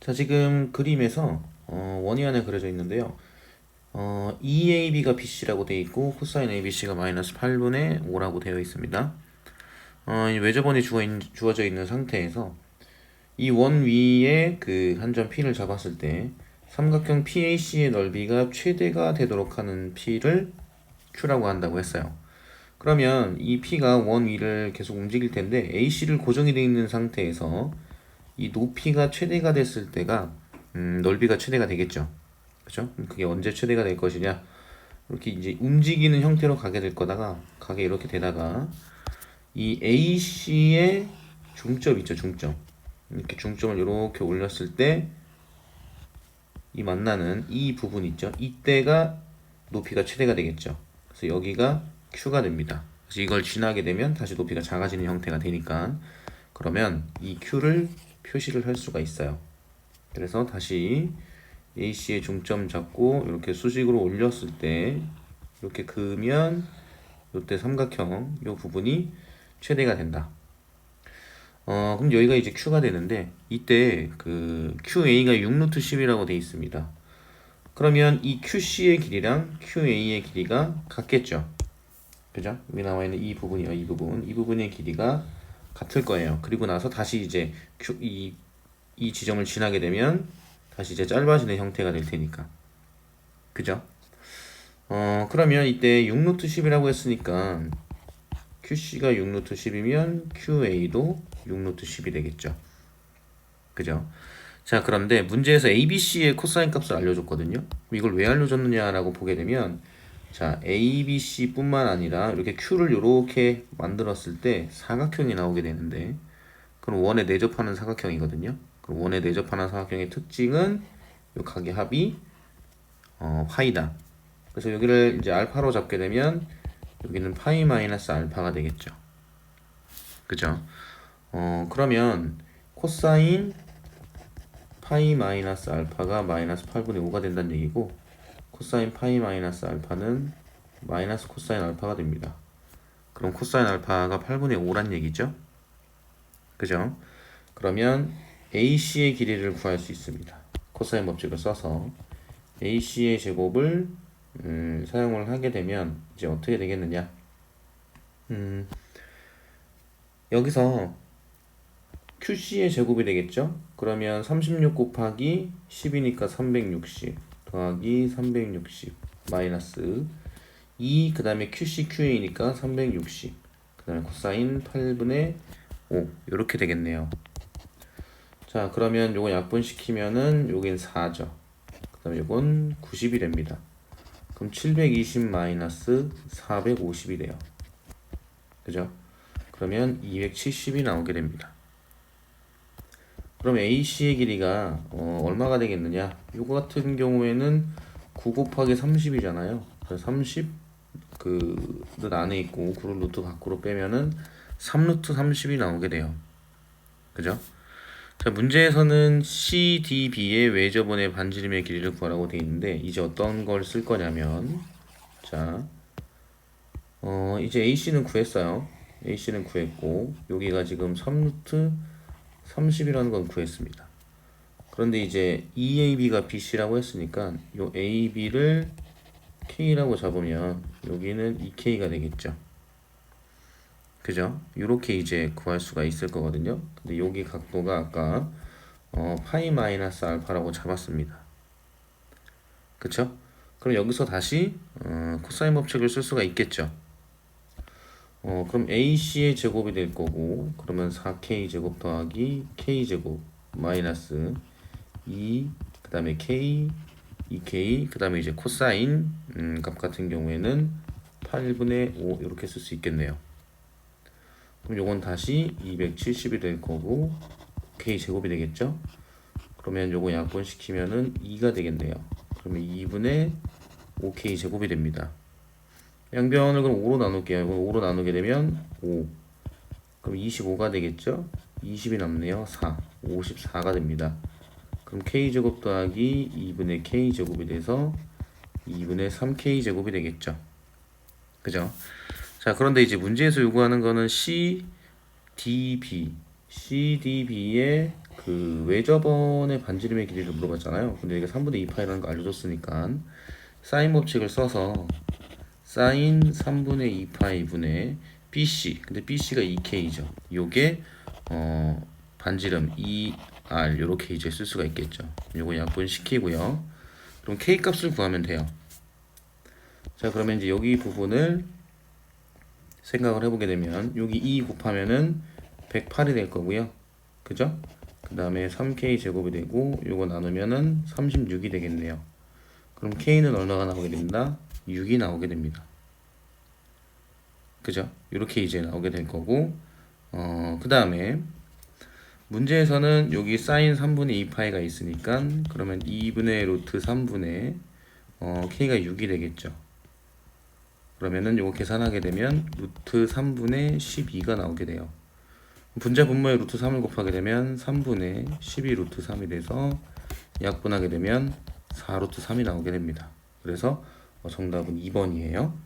자, 지금 그림에서 어, 원이 하나 그려져 있는데요. 어, EAB가 BC라고 되어 있고 코사인 ABC가 마이너스 8분의 5라고 되어 있습니다. 어, 이 외접원이 주어 있, 주어져 있는 상태에서 이 원 위에 그 한 점 P를 잡았을 때 삼각형 PAC의 넓이가 최대가 되도록 하는 P를 Q라고 한다고 했어요. 그러면 이 P가 원 위를 계속 움직일 텐데 AC를 고정이 되어 있는 상태에서 이 높이가 최대가 됐을 때가 음, 넓이가 최대가 되겠죠. 그죠? 그게 언제 최대가 될 것이냐? 이렇게 이제 움직이는 형태로 가게 될 거다가 가게 이렇게 되다가 이 AC의 중점 있죠, 중점. 이렇게 중점을 이렇게 올렸을 때 이 만나는 이 부분 있죠. 이때가 높이가 최대가 되겠죠. 그래서 여기가 Q가 됩니다. 그래서 이걸 지나게 되면 다시 높이가 작아지는 형태가 되니까 그러면 이 Q를 표시를 할 수가 있어요. 그래서 다시 AC의 중점 잡고 이렇게 수직으로 올렸을 때 이렇게 그으면 이때 삼각형 이 부분이 최대가 된다. 어, 그럼 여기가 이제 Q가 되는데 이때 그 QA가 6루트 10이라고 돼 있습니다. 그러면 이 QC의 길이랑 QA의 길이가 같겠죠. 그죠? 여기 나와 있는 이 부분이요, 이 부분, 이 부분의 길이가 같을 거예요. 그리고 나서 다시 이제 Q, 이, 이 지점을 지나게 되면 다시 이제 짧아지는 형태가 될 테니까. 그죠? 어, 그러면 이때 6루트 10이라고 했으니까 QC가 6루트 10이면 QA도 6루트 10이 되겠죠. 그죠? 자, 그런데 문제에서 ABC의 코사인 값을 알려줬거든요. 이걸 왜 알려줬느냐라고 보게 되면 자, ABC뿐만 아니라 이렇게 Q를 이렇게 만들었을 때 사각형이 나오게 되는데 그럼 원에 내접하는 사각형이거든요. 그럼 원에 내접하는 사각형의 특징은 이 각의 합이 어, 파이다. 그래서 여기를 이제 알파로 잡게 되면 여기는 파이 마이너스 알파가 되겠죠. 그죠? 어, 그러면 코사인 파이 마이너스 알파가 마이너스 8분의 5가 된다는 얘기고 코사인 파이 마이너스 알파는 마이너스 코사인 알파가 됩니다. 그럼 코사인 알파가 8분의 5란 얘기죠? 그죠? 그러면 AC의 길이를 구할 수 있습니다. 코사인 법칙을 써서 AC의 제곱을 음, 사용을 하게 되면 이제 어떻게 되겠느냐? 음, 여기서 QC의 제곱이 되겠죠? 그러면 36 곱하기 10이니까 360 더하기 360 마이너스 2 그 다음에 QC QA니까 360 그 다음에 코사인 8분의 5 이렇게 되겠네요. 자 그러면 요거 약분시키면은 여긴 4죠. 그 다음에 요건 90이 됩니다. 그럼 720 마이너스 450이 돼요. 그죠? 그러면 270이 나오게 됩니다. 그럼 AC의 길이가 어, 얼마가 되겠느냐? 이거 같은 경우에는 9 곱하기 30이잖아요. 그래서 30 그, 는 안에 있고 9를 루트 밖으로 빼면은 3루트 30이 나오게 돼요. 그죠? 자, 문제에서는 CDB의 외접원의 반지름의 길이를 구하라고 되어 있는데 이제 어떤 걸 쓸 거냐면 자, 어, 이제 AC는 구했어요. AC는 구했고 여기가 지금 3루트 30이라는 건 구했습니다. 그런데 이제 EAB가 BC라고 했으니까 요 AB를 K라고 잡으면 여기는 2K가 되겠죠. 그죠? 이렇게 이제 구할 수가 있을 거거든요. 근데 여기 각도가 아까 어, 파이 마이너스 알파라고 잡았습니다. 그쵸? 그럼 여기서 다시 어, 코사인 법칙을 쓸 수가 있겠죠. 어, 그럼 AC의 제곱이 될 거고 그러면 4K 제곱 더하기 K 제곱 마이너스 2 그 다음에 K 2K 그 다음에 이제 코사인 음, 값 같은 경우에는 8분의 5 이렇게 쓸 수 있겠네요. 그럼 요건 다시 270이 될 거고 k 제곱이 되겠죠? 그러면 요거 약분시키면은 2가 되겠네요. 그러면 2분의 5k 제곱이 됩니다. 양변을 그럼 5로 나눌게요. 5로 나누게 되면 5. 그럼 25가 되겠죠? 20이 남네요. 4. 54가 됩니다. 그럼 k 제곱 더하기 2분의 k 제곱이 돼서 2분의 3k 제곱이 되겠죠. 그죠? 자, 그런데 이제 문제에서 요구하는 거는 CDB, CDB의 그 외접원의 반지름의 길이를 물어봤잖아요. 근데 이게 3분의 2파이라는 거 알려줬으니까 사인 법칙을 써서 사인 3분의 2파이 분의 BC. 근데 BC가 2K죠. 요게 어 반지름 2R 요렇게 이제 쓸 수가 있겠죠. 요거 약분시키고요. 그럼 K 값을 구하면 돼요. 자, 그러면 이제 여기 부분을 생각을 해보게 되면 여기 2 곱하면은 108이 될 거고요. 그죠? 그 다음에 3K 제곱이 되고 요거 나누면은 36이 되겠네요. 그럼 K는 얼마가 나오게 됩니다? 6이 나오게 됩니다. 그죠? 이렇게 이제 나오게 될 거고 어, 그 다음에 문제에서는 여기 사인 3분의 2파이가 있으니까 그러면 2분의 루트 3분의 어, K가 6이 되겠죠. 그러면은 요거 계산하게 되면 루트 3분의 12가 나오게 돼요. 분자 분모의 루트 3을 곱하게 되면 3분의 12 루트 3이 돼서 약분하게 되면 4 루트 3이 나오게 됩니다. 그래서 어, 정답은 2번이에요.